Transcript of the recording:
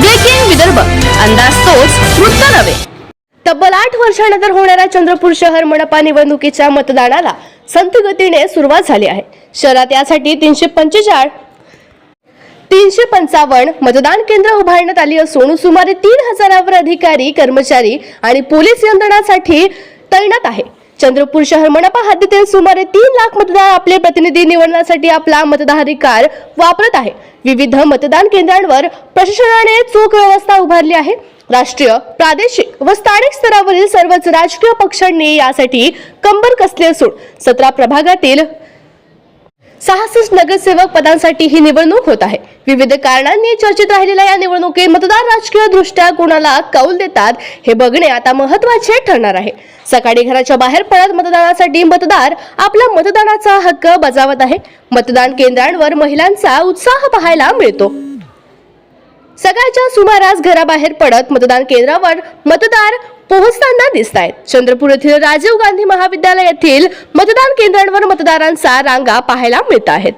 Breaking Vidarbha अंदाज तोच वृत्त नव्हे. तब्बल आठ वर्षानंतर होणाऱ्या चंद्रपूर शहर मनपा निवडणुकीच्या मतदानाला संत गतीने सुरुवात झाली आहे. शहरात यासाठी तीनशे पंचेचाळ तीनशे पंचावन्न मतदान केंद्र उभारण्यात आली असून सुमारे तीन हजारावर अधिकारी कर्मचारी आणि पोलीस यंत्रणासाठी तैनात आहे. चंद्रपूर शहर मनपा हद्दीतील सुमारे तीन लाख मतदार आपले प्रतिनिधी निवडण्यासाठी आपला मतदाधिकार वापरत आहे. विविध मतदान केंद्रांवर प्रशासनाने चोख व्यवस्था उभारली आहे. राष्ट्रीय प्रादेशिक व स्थानिक स्तरावरील सर्वच राजकीय पक्षांनी यासाठी कंबर कसली असून सतरा प्रभागातील सहासष्ट नगरसेवक पदांसाठी ही निवडणूक होत आहे. विविध कारणांनी चर्चेत राहिलेल्या या निवडणुकीत मतदार राजकीय दृष्ट्या कोणाला कौल देतात हे बघणे आता महत्त्वाचे ठरणार आहे. सकाळी घराच्या बाहेर पडत मतदानासाठी मतदार आपला मतदानाचा हक्क बजावत आहे. मतदान केंद्रांवर महिलांचा उत्साह पाहायला मिळतो. सकाळच्या सुमारास घराबाहेर पडत मतदान केंद्रावर मतदार पोहोचताना दिसत आहेत चंद्रपूर येथील राजीव गांधी महाविद्यालयातील मतदान केंद्रांवर मतदारांचा रांगा पाहायला मिळत आहेत.